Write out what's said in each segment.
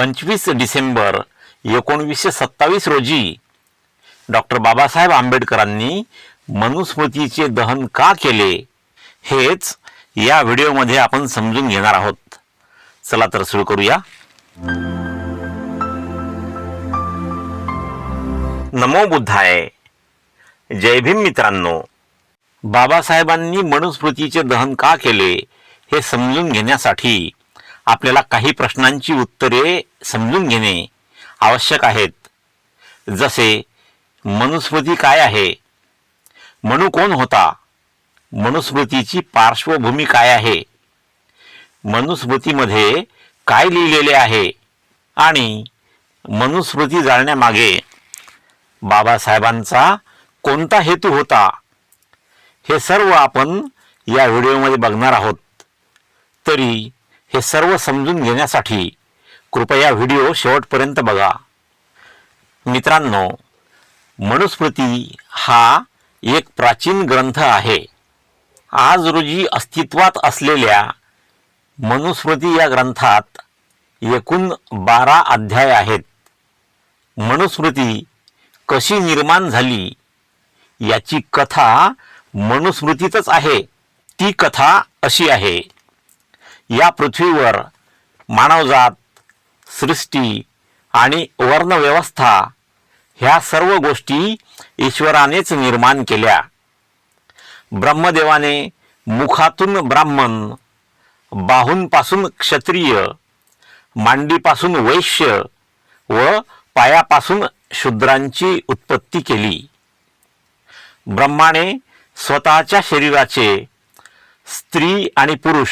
पंचवीस डिसेंबर एकोणवीसशे सत्तावीस रोजी डॉक्टर बाबासाहेब आंबेडकरांनी मनुस्मृतीचे दहन का केले हेच या व्हिडिओमध्ये आपण समजून घेणार आहोत. चला तर सुरू करूया. नमो बुद्धाय. जय भीम मित्रांनो. बाबासाहेबांनी मनुस्मृतीचे दहन का केले हे समजून घेण्यासाठी आपल्याला काही प्रश्नांची उत्तरे समजून घेणे आवश्यक आहेत. जसे मनुस्मृती काय आहे? मनु कोण होता? मनुस्मृतीची पार्श्वभूमी काय आहे? मनुस्मृतीमध्ये काय लिहिलेले आहे? आणि मनुस्मृती जाळण्यामागे बाबासाहेबांचा कोणता हेतू होता? हे सर्व आपण या व्हिडिओमध्ये बघणार आहोत. तरी हे सर्व समजून घेण्यासाठी कृपया व्हिडिओ शेवटपर्यंत बघा. मित्रांनो मनुस्मृती हा एक प्राचीन ग्रंथ आहे. आज रोजी अस्तित्वात असलेल्या मनुस्मृती या ग्रंथात एकूण बारा अध्याय आहेत. मनुस्मृती कशी निर्माण झाली याची कथा मनुस्मृतीतच आहे. ती कथा अशी आहे. या पृथ्वीवर मानवजात सृष्टी आणि वर्णव्यवस्था ह्या सर्व गोष्टी ईश्वरानेच निर्माण केल्या. ब्रह्मदेवाने मुखातून ब्राह्मण बाहूंपासून क्षत्रिय मांडीपासून वैश्य व पायापासून शूद्रांची उत्पत्ती केली. ब्रह्माने स्वतःच्या शरीराचे स्त्री आणि पुरुष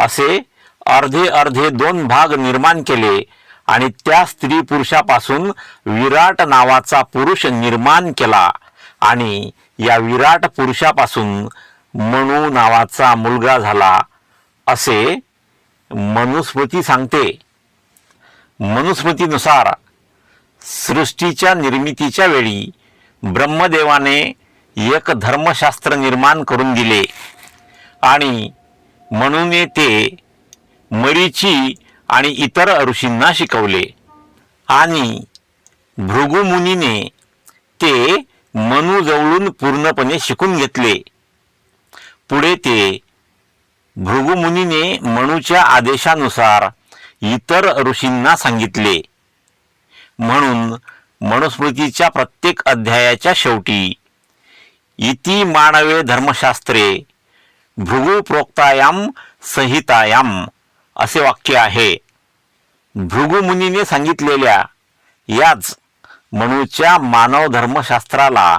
असे अर्धे अर्धे दोन भाग निर्माण केले आणि त्या स्त्री पुरुषापासून विराट नावाचा पुरुष निर्माण केला. आणि या विराट पुरुषापासून मनु नावाचा मुलगा झाला. असे मनुस्मृती सांगते. मनुस्मृतीनुसार सृष्टीच्या निर्मितीच्या वेळी ब्रह्मदेवाने एक धर्मशास्त्र निर्माण करून दिले. आणि म्हणून ते मरीची आणि इतर ऋषींना शिकवले. आणि भृगुमुनीने ते मनुजवळून पूर्णपणे शिकून घेतले. पुढे ते भृगुमुनीने मनूच्या आदेशानुसार इतर ऋषींना सांगितले. म्हणून मनुस्मृतीच्या प्रत्येक अध्यायाच्या शेवटी इति मानवे धर्मशास्त्रे भृगु प्रोक्तायाम संहितायाम असे वाक्य आहे. भृगुमुनीने सांगितलेल्या याच मनुच्या मानव धर्मशास्त्राला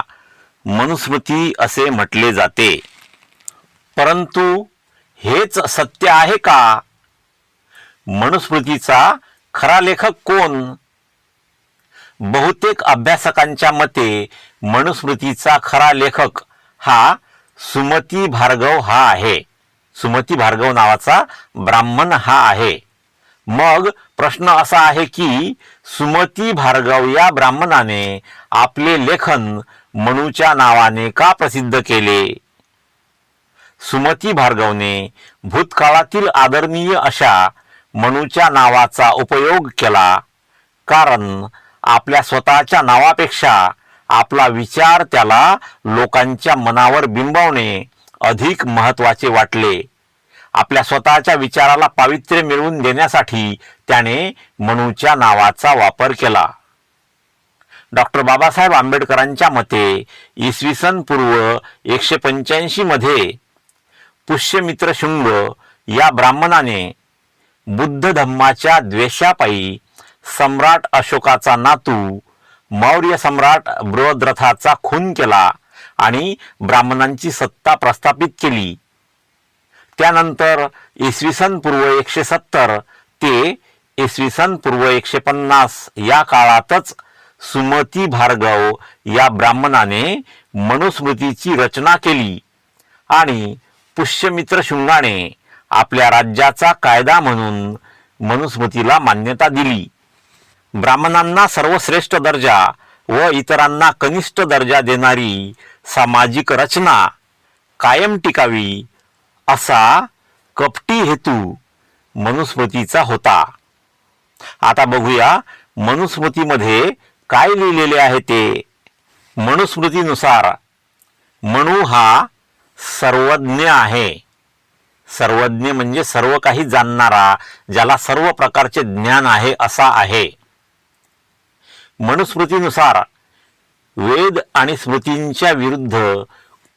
मनुस्मृती असे म्हटले जाते. परंतु हेच सत्य आहे का? मनुस्मृतीचा खरा लेखक कोण? बहुतेक अभ्यासकांच्या मते मनुस्मृतीचा खरा लेखक हा सुमती भार्गव हा आहे. सुमती भार्गव नावाचा ब्राह्मण हा आहे. मग प्रश्न असा आहे की सुमती भार्गव या ब्राह्मणाने आपले लेखन मनूच्या नावाने का प्रसिद्ध केले? सुमती भार्गवने भूतकाळातील आदरणीय अशा मनूच्या नावाचा उपयोग केला. कारण आपल्या स्वतःच्या नावापेक्षा आपला विचार त्याला लोकांच्या मनावर बिंबवणे अधिक महत्त्वाचे वाटले. आपल्या स्वतःच्या विचाराला पावित्र्य मिळवून देण्यासाठी त्याने मनूच्या नावाचा वापर केला. डॉक्टर बाबासाहेब आंबेडकरांच्या मते इसवी सन पूर्व एकशे पंच्याऐंशी मध्ये पुष्यमित्र शुंग या ब्राह्मणाने बुद्ध धम्माच्या द्वेषापायी सम्राट अशोकाचा नातू मौर्य सम्राट बृहद्रथाचा खून केला आणि ब्राह्मणांची सत्ता प्रस्थापित केली. त्यानंतर इसवी सन पूर्व एकशे सत्तर ते इसवी सन पूर्व एकशे पन्नास या काळातच सुमती भार्गव या ब्राह्मणाने मनुस्मृतीची रचना केली आणि पुष्यमित्र शुंगाने आपल्या राज्याचा कायदा म्हणून मनुस्मृतीला मान्यता दिली. ब्राह्मणांना सर्वश्रेष्ठ दर्जा व इतरांना कनिष्ठ दर्जा देणारी सामाजिक रचना कायम टिकावी असा कपटी हेतू मनुस्मृतीचा होता. आता बघूया मनुस्मृतीमध्ये काय लिहिलेले आहे ते. मनुस्मृतीनुसार मनु हा सर्वज्ञ आहे. सर्वज्ञ म्हणजे सर्व काही जाणणारा ज्याला सर्व प्रकारचे ज्ञान आहे असा आहे. मनुस्मृतीनुसार. वेद आणि स्मृतींच्या विरुद्ध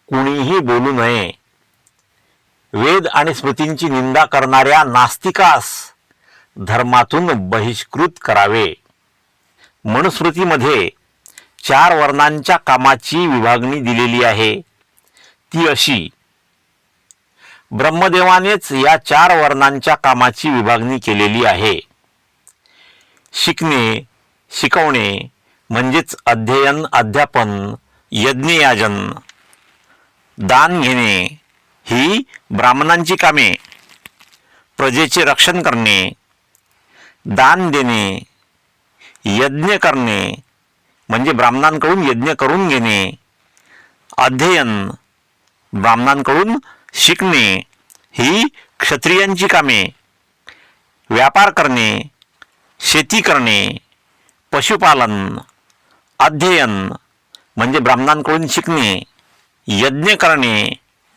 कुणीही बोलू नये. वेद आणि स्मृतींची निंदा करणाऱ्या नास्तिकास धर्मातून बहिष्कृत करावे. मनुस्मृतीमध्ये चार वर्णांच्या कामाची विभागणी दिलेली आहे. ती अशी. ब्रह्मदेवानेच या चार वर्णांच्या कामाची विभागणी केलेली आहे. शिकणे शिकवणे म्हणजेच अध्ययन अध्यापन यज्ञयाजन दान घेणे ही ब्राह्मणांची कामे. प्रजेचे रक्षण करणे दान देणे यज्ञ करणे म्हणजे ब्राह्मणांकडून यज्ञ करून घेणे अध्ययन ब्राह्मणांकडून शिकणे ही क्षत्रियांची कामे. व्यापार करणे शेती करणे पशुपालन अध्ययन म्हणजे ब्राह्मणांकडून शिकणे यज्ञ करणे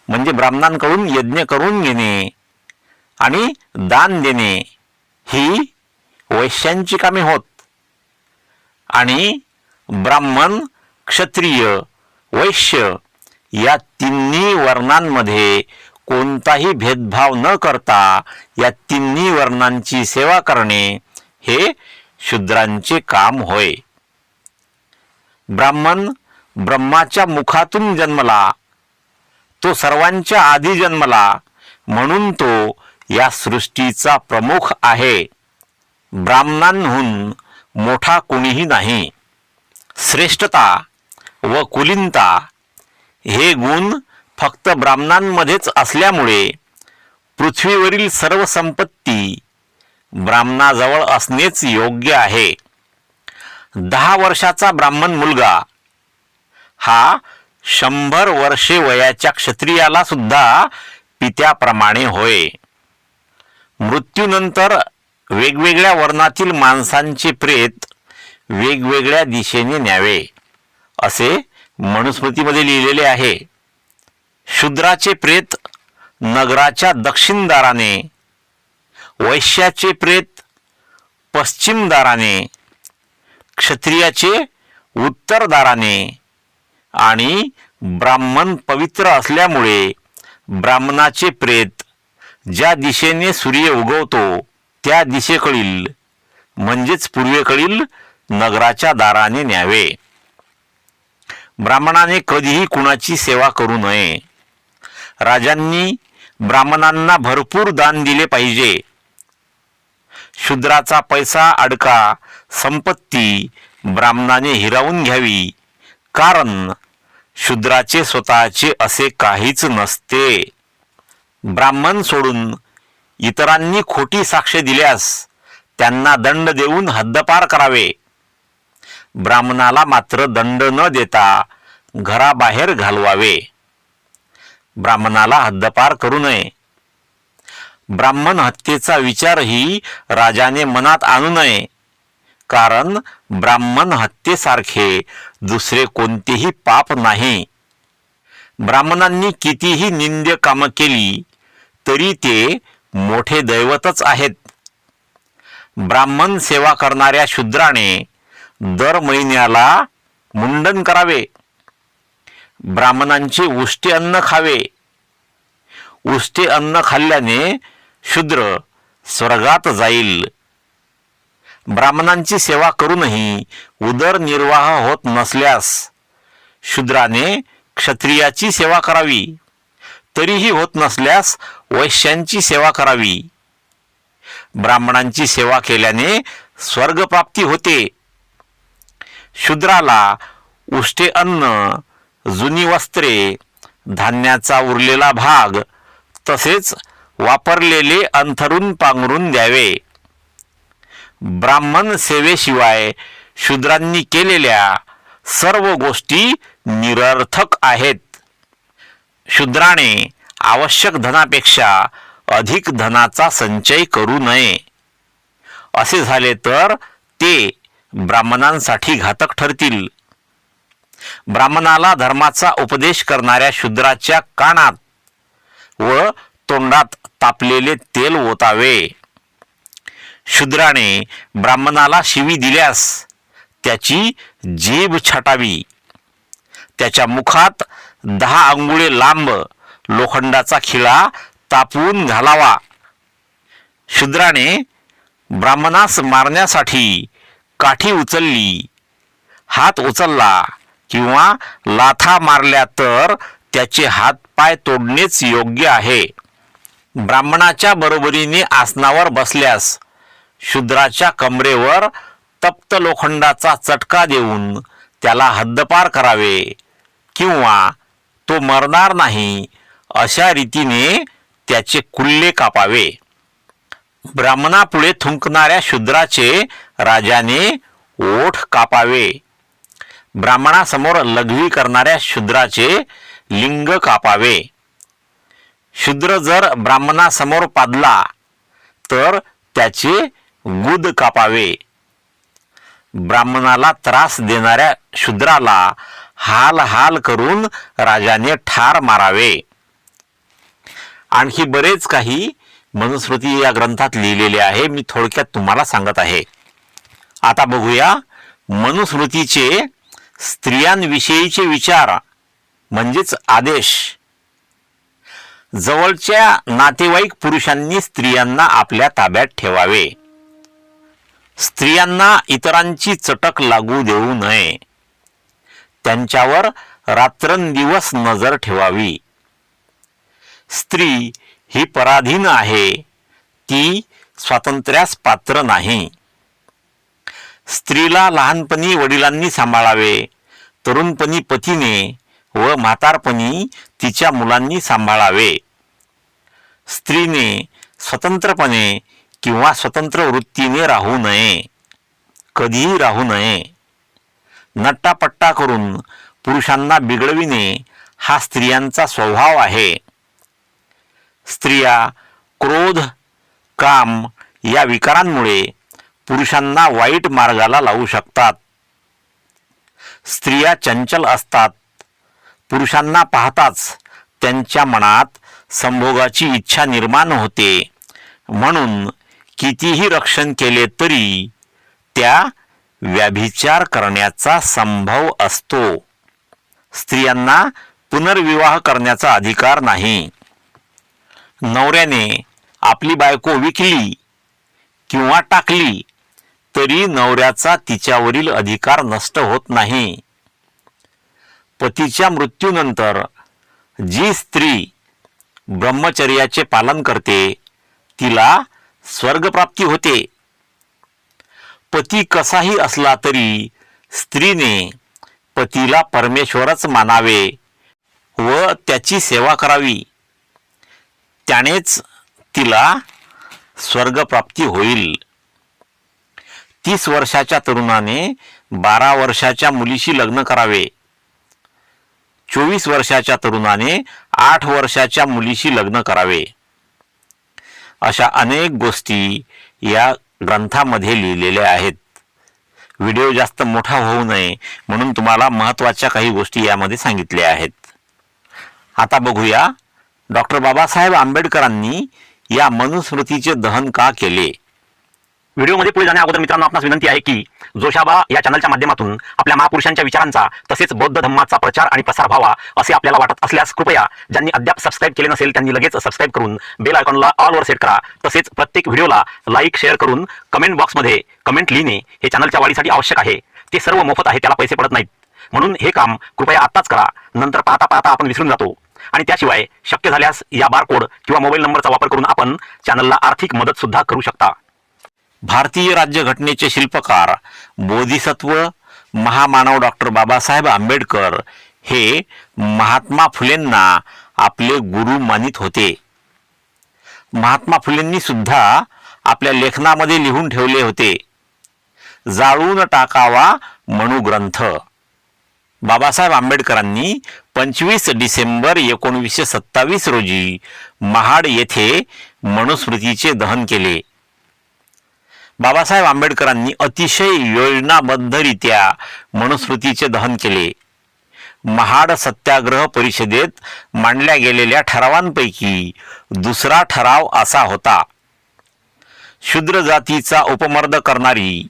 म्हणजे ब्राह्मणांकडून यज्ञ करून घेणे आणि दान देणे ही वैश्यांची कामे होत. आणि ब्राह्मण क्षत्रिय वैश्य या तिन्ही वर्णांमध्ये कोणताही भेदभाव न करता या तिन्ही वर्णांची सेवा करणे हे शूद्रांचे काम होय. ब्राह्मण ब्रह्माच्या मुखातून जन्मला तो सर्वांच्या आधी जन्मला म्हणून तो या सृष्टीचा प्रमुख आहे. ब्राह्मणांहून मोठा कोणीही नाही. श्रेष्ठता व कुलीनता हे गुण फक्त ब्राह्मणांमध्येच असल्यामुळे पृथ्वीवरील सर्व संपत्ती ब्राह्मणाजवळ असणेच योग्य आहे. दहा वर्षाचा ब्राह्मण मुलगा. हा शंभर वर्षे वयाच्या क्षत्रियाला सुद्धा पित्याप्रमाणे होय. मृत्यूनंतर वेगवेगळ्या वर्णातील माणसांचे प्रेत वेगवेगळ्या दिशेने न्यावे असे मनुस्मृतीमध्ये लिहिलेले आहे. शूद्राचे प्रेत नगराच्या दक्षिण दाराने वैश्याचे प्रेत पश्चिम दाराने क्षत्रियाचे उत्तर दाराने आणि ब्राह्मण पवित्र असल्यामुळे ब्राह्मणाचे प्रेत ज्या दिशेने सूर्य उगवतो त्या दिशेकडील म्हणजेच पूर्वेकडील नगराच्या दाराने न्यावे. ब्राह्मणाने कधीही कुणाची सेवा करू नये. राजांनी ब्राह्मणांना भरपूर दान दिले पाहिजे. शूद्राचा पैसा अडका संपत्ती ब्राह्मणाने हिरावून घ्यावी. कारण शूद्राचे स्वतःचे असे काहीच नसते. ब्राह्मण सोडून इतरांनी खोटी साक्ष दिल्यास त्यांना दंड देऊन हद्दपार करावे. ब्राह्मणाला मात्र दंड न देता घराबाहेर घालवावे. ब्राह्मणाला हद्दपार करू नये. ब्राह्मण हत्येचा विचारही राजाने मनात आणू नये. कारण ब्राह्मण हत्येसारखे दुसरे कोणतेही पाप नाही. ब्राह्मणांनी कितीही निंद्य कामं केली तरी ते मोठे दैवतच आहेत. ब्राह्मण सेवा करणाऱ्या शूद्राने दर महिन्याला मुंडन करावे. ब्राह्मणांचे उष्टे अन्न खावे. उष्टे अन्न खाल्ल्याने शूद्र स्वर्गात जाईल. ब्राह्मणांची सेवा करूनही उदरनिर्वाह होत नसल्यास शूद्राने क्षत्रियाची सेवा करावी. तरीही होत नसल्यास वैश्यांची सेवा करावी. ब्राह्मणांची सेवा केल्याने स्वर्गप्राप्ती होते. शूद्राला उष्टे अन्न जुनी वस्त्रे धान्याचा उरलेला भाग तसेच वापरलेले अंथरून पांघरून द्यावे. ब्राह्मण सेवेशिवाय शूद्रांनी केलेल्या सर्व गोष्टी निरर्थक आहेत. शूद्राने आवश्यक धनापेक्षा अधिक धनाचा संचय करू नये. असे झाले तर ते ब्राह्मणांसाठी घातक ठरतील. ब्राह्मणाला धर्माचा उपदेश करणाऱ्या शूद्राच्या कानात व तोंडात तापलेले तेल ओतावे. शूद्राने ब्राह्मणाला शिवी दिल्यास त्याची जीभ छटावी. त्याच्या मुखात दहा अंगुळे लांब लोखंडाचा खिळा तापवून घालावा. शूद्राने ब्राह्मणास मारण्यासाठी काठी उचलली. हात उचलला किंवा लाथा मारल्या तर त्याचे हात पाय तोडणेच योग्य आहे. ब्राह्मणाच्या बरोबरीने आसनावर बसल्यास शूद्राच्या कमरेवर तप्त लोखंडाचा चटका देऊन त्याला हद्दपार करावे किंवा तो मरणार नाही अशा रीतीने त्याचे कुल्ले कापावे. ब्राह्मणापुढे थुंकणाऱ्या शूद्राचे राजाने ओठ कापावे. ब्राह्मणासमोर लघवी करणाऱ्या शूद्राचे लिंग कापावे. शूद्र जर ब्राह्मणासमोर पादला तर त्याचे गुद कापावे. ब्राह्मणाला त्रास देणाऱ्या शूद्राला हाल हाल करून राजाने ठार मारावे. आणखी बरेच काही मनुस्मृती या ग्रंथात लिहिलेले आहे मी थोडक्यात तुम्हाला सांगत आहे. आता बघूया मनुस्मृतीचे स्त्रियांविषयीचे विचार म्हणजेच आदेश. जवळच्या नातेवाईक पुरुषांनी स्त्रियांना आपल्या ताब्यात ठेवावे. स्त्रियांना इतरांची चटक लागू देऊ नये. त्यांच्यावर रात्रंदिवस नजर ठेवावी. स्त्री ही पराधीन आहे ती स्वातंत्र्यास पात्र नाही. स्त्रीला लहानपणी वडिलांनी सांभाळावे तरुणपणी पतीने व म्हातारपणी तिच्या मुलांनी सांभाळावे. स्त्रीने स्वतंत्रपणे किंवा स्वतंत्र वृत्तीने राहू नये. कधीही राहू नये. नट्टापट्टा करून पुरुषांना बिघडविणे हा स्त्रियांचा स्वभाव आहे. स्त्रिया क्रोध काम या विकारांमुळे पुरुषांना वाईट मार्गाला लावू शकतात. स्त्रिया चंचल असतात. पुरुषांना पाहताच त्यांच्या मनात संभोगाची इच्छा निर्माण होते. म्हणून कितीही रक्षण केले तरी त्या व्याभिचार करण्याचा संभव असतो. स्त्रियांना पुनर्विवाह करण्याचा अधिकार नाही. नवऱ्याने आपली बायको विकली किंवा टाकली तरी नवऱ्याचा तिच्यावरील अधिकार नष्ट होत नाही. पतीच्या मृत्यूनंतर जी स्त्री ब्रह्मचर्याचे पालन करते तिला स्वर्गप्राप्ती होते. पती कसाही असला तरी स्त्रीने पतीला परमेश्वरच मानावे व त्याची सेवा करावी. त्यानेच तिला स्वर्गप्राप्ती होईल. तीस वर्षाच्या तरुणाने बारा वर्षाच्या मुलीशी लग्न करावे. चोवीस वर्षाच्या तरुणाने आठ वर्षाच्या मुलीशी लग्न करावे. अशा अनेक गोष्टी या ग्रंथामध्ये लिहिलेल्या आहेत. व्हिडिओ जास्त मोठा होऊ नये म्हणून तुम्हाला महत्त्वाच्या काही गोष्टी यामध्ये सांगितल्या आहेत. आता बघूया डॉक्टर बाबासाहेब आंबेडकरांनी या मनुस्मृतीचे दहन का केले? व्हिडिओमध्ये पुढे जाण्या अगोदर मित्रांनो आपणास विनंती आहे की जोशाबा या चॅनलच्या माध्यमातून आपल्या महापुरुषांच्या विचारांचा तसेच बौद्ध धम्माचा प्रचार आणि प्रसार व्हावा असे आपल्याला वाटत असल्यास कृपया ज्यांनी अद्याप सबस्क्राईब केले नसेल त्यांनी लगेच सबस्क्राईब करून बेल आयकॉनला ऑलवर सेट करा. तसेच प्रत्येक व्हिडिओला लाईक शेअर करून कमेंट बॉक्समध्ये कमेंट लिहिणे हे चॅनलच्या वाढीसाठी आवश्यक आहे. ते सर्व मोफत आहे त्याला पैसे पडत नाहीत. म्हणून हे काम कृपया आत्ताच करा. नंतर पाहता पाहता आपण विसरून जातो. आणि त्याशिवाय शक्य झाल्यास या बारकोड किंवा मोबाईल नंबरचा वापर करून आपण चॅनलला आर्थिक मदत सुद्धा करू शकता. भारतीय राज्यघटनेचे शिल्पकार बोधिसत्व महामानव डॉक्टर बाबासाहेब आंबेडकर हे महात्मा फुलेंना आपले गुरु मानित होते. महात्मा फुलेंनी सुद्धा आपल्या लेखनामध्ये लिहून ठेवले होते. जाळून टाकावा मनुग्रंथ बाबासाहेब आंबेडकरांनी पंचवीस डिसेंबर एकोणीसशे सत्तावीस रोजी महाड येथे मनुस्मृतीचे दहन केले. बाबासाहेब आंबेडकरांनी अतिशय योजनाबद्धरित्या मनुस्मृतीचे दहन केले. महाड सत्याग्रह परिषदेत मांडल्या गेलेल्या ठरावांपैकी दुसरा ठराव असा होता. शूद्र जातीचा उपमर्द करणारी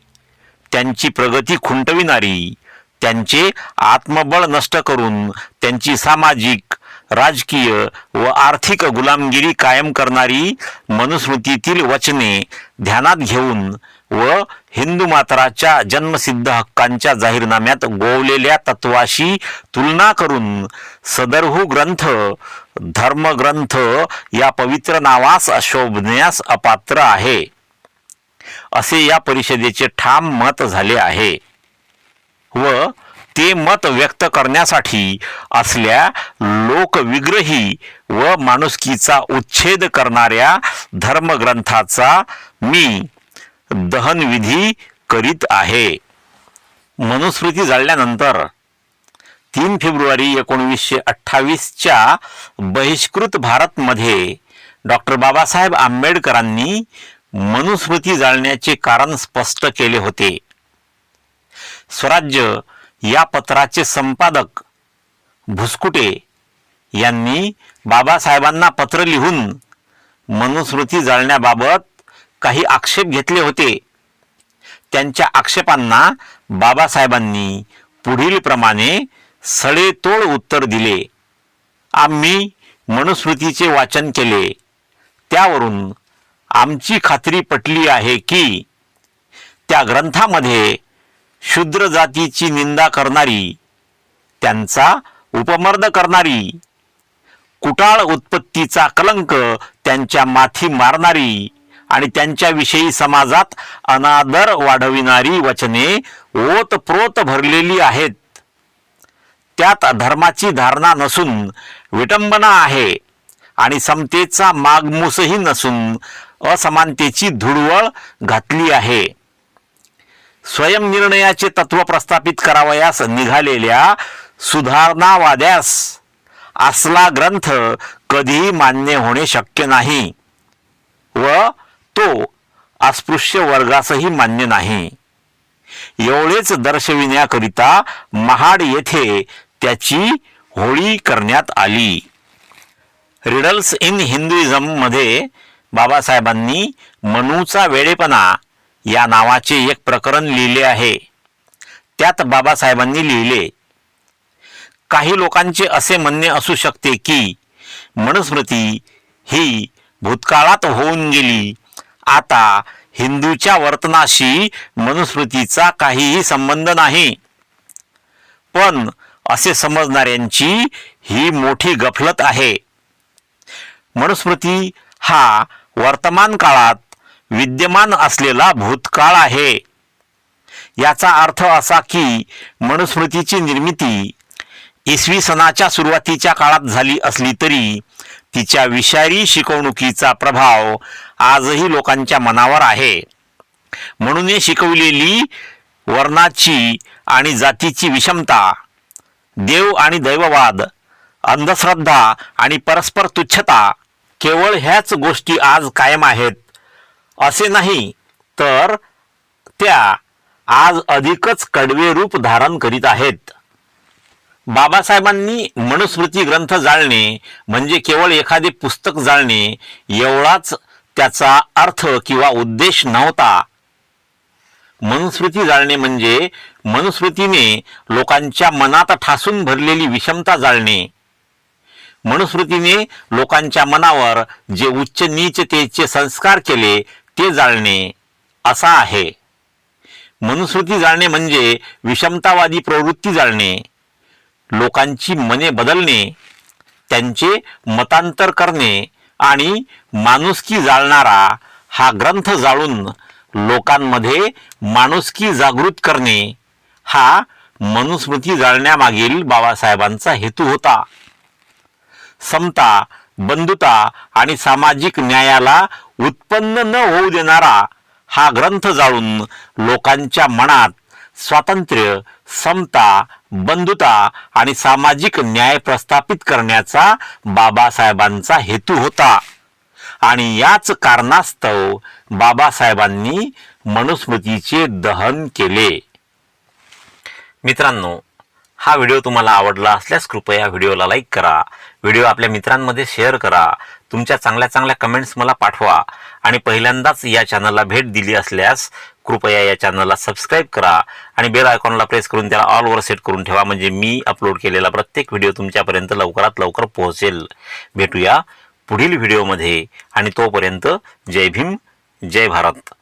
त्यांची प्रगती खुंटविणारी त्यांचे आत्मबळ नष्ट करून त्यांची सामाजिक राजकीय व आर्थिक गुलामगिरी कायम करणारी मनुस्मृतीतील वचने ध्यानात घेऊन व हिंदू मात्राच्या जन्मसिद्ध हक्कांच्या जाहीरनाम्यात गोवलेल्या तत्वाशी तुलना करून सदरहू ग्रंथ धर्मग्रंथ या पवित्र नावास शोभण्यास अपात्र आहे. असे या परिषदेचे ठाम मत झाले आहे. व ते मत व्यक्त करण्यासाठी असल्या लोकविग्रही व माणुसकीचा उच्छेद करणाऱ्या धर्मग्रंथाचा मी दहनविधी करीत आहे. मनुस्मृती जाळल्यानंतर तीन फेब्रुवारी एकोणवीसशे अठ्ठावीसच्या बहिष्कृत भारतमध्ये डॉक्टर बाबासाहेब आंबेडकरांनी मनुस्मृती जाळण्याचे कारण स्पष्ट केले होते. स्वराज्य या पत्राचे संपादक भुसकुटे यांनी बाबासाहेबांना पत्र लिहून मनुस्मृती जाळण्याबाबत काही आक्षेप घेतले होते. त्यांच्या आक्षेपांना बाबासाहेबांनी पुढील प्रमाणे सडेतोड उत्तर दिले. आम्ही मनुस्मृतीचे वाचन केले. त्यावरून आमची खात्री पटली आहे की त्या ग्रंथामध्ये शूद्र जातीची निंदा करणारी त्यांचा उपमर्द करणारी कुटाळ उत्पत्तीचा कलंक त्यांच्या माथी मारणारी आणि त्यांच्याविषयी समाजात अनादर वाढविणारी वचने ओतप्रोत भरलेली आहेत. त्यात धर्माची धारणा नसून विटंबना आहे आणि समतेचा मागमूसही नसून असमानतेची धुडवळ घातली आहे. स्वयंनिर्णयाचे तत्व प्रस्थापित करावयास निघालेल्या सुधारणावाद्यास असला ग्रंथ कधीही मान्य होणे शक्य नाही व तो अस्पृश्य वर्गासही मान्य नाही. एवढेच दर्शविण्याकरिता महाड येथे त्याची होळी करण्यात आली. रिडल्स इन हिंदुइझममध्ये बाबासाहेबांनी मनूचा वेडेपणा या नावाचे एक प्रकरण लिहिले आहे. त्यात बाबासाहेबांनी लिहिले काही लोकांचे असे म्हणणे असू शकते की मनुस्मृती ही भूतकाळात होऊन गेली. आता हिंदूच्या वर्तनाशी मनुस्मृतीचा काहीही संबंध नाही. पण असे समजणाऱ्यांची ही मोठी गफलत आहे. मनुस्मृती हा वर्तमान काळात विद्यमान असलेला भूतकाळ आहे. याचा अर्थ असा की मनुस्मृतीची निर्मिती इसवी सनाच्या सुरुवातीच्या काळात झाली असली तरी तिच्या विषारी शिकवणुकीचा प्रभाव आजही लोकांच्या मनावर आहे. म्हणून शिकवलेली वर्णाची आणि जातीची विषमता देव आणि दैववाद अंधश्रद्धा आणि परस्पर तुच्छता केवळ ह्याच गोष्टी आज कायम आहेत. असे नाही तर त्या आज अधिकच कडवे रूप धारण करीत आहेत. बाबासाहेबांनी मनुस्मृती ग्रंथ जाळणे म्हणजे केवळ एखादे पुस्तक जाळणे एवढाच त्याचा अर्थ किंवा उद्देश नव्हता. मनुस्मृती जाळणे म्हणजे मनुस्मृतीने लोकांच्या मनात ठासून भरलेली विषमता जाळणे. मनुस्मृतीने लोकांच्या मनावर जे उच्च नीचतेचे संस्कार केले ते जाळणे असा आहे. मनुस्मृती जाळणे म्हणजे विषमतावादी प्रवृत्ती जाळणे लोकांची मने बदलणे त्यांचे मतांतर करणे आणि माणुसकी जाळणारा हा ग्रंथ जाळून लोकांमध्ये माणुसकी जागृत करणे हा मनुस्मृती जाळण्यामागील बाबासाहेबांचा हेतू होता. समता बंधुता आणि सामाजिक न्यायाला उत्पन्न न होऊ देणारा हा ग्रंथ जाळून लोकांच्या मनात स्वातंत्र्य समता बंधुता आणि सामाजिक न्याय प्रस्थापित करण्याचा बाबासाहेबांचा हेतू होता. आणि याच कारणास्तव बाबासाहेबांनी मनुस्मृतीचे दहन केले. मित्रांनो हा व्हिडिओ तुम्हाला आवडला असल्यास कृपया व्हिडिओला लाईक करा. व्हिडिओ आपल्या मित्रांमध्ये शेअर करा. तुमच्या चांगल्या चांगल्या कमेंट्स मला पाठवा. आणि पहिल्यांदाच या चॅनलला भेट दिली असल्यास कृपया या चॅनलला सबस्क्राईब करा. आणि बेल आयकॉनला प्रेस करून त्याला ऑलवर सेट करून ठेवा. म्हणजे मी अपलोड केलेला प्रत्येक व्हिडिओ तुमच्यापर्यंत लवकरात लवकर पोहोचेल. भेटूया पुढील व्हिडिओमध्ये आणि तोपर्यंत जय भीम जय भारत.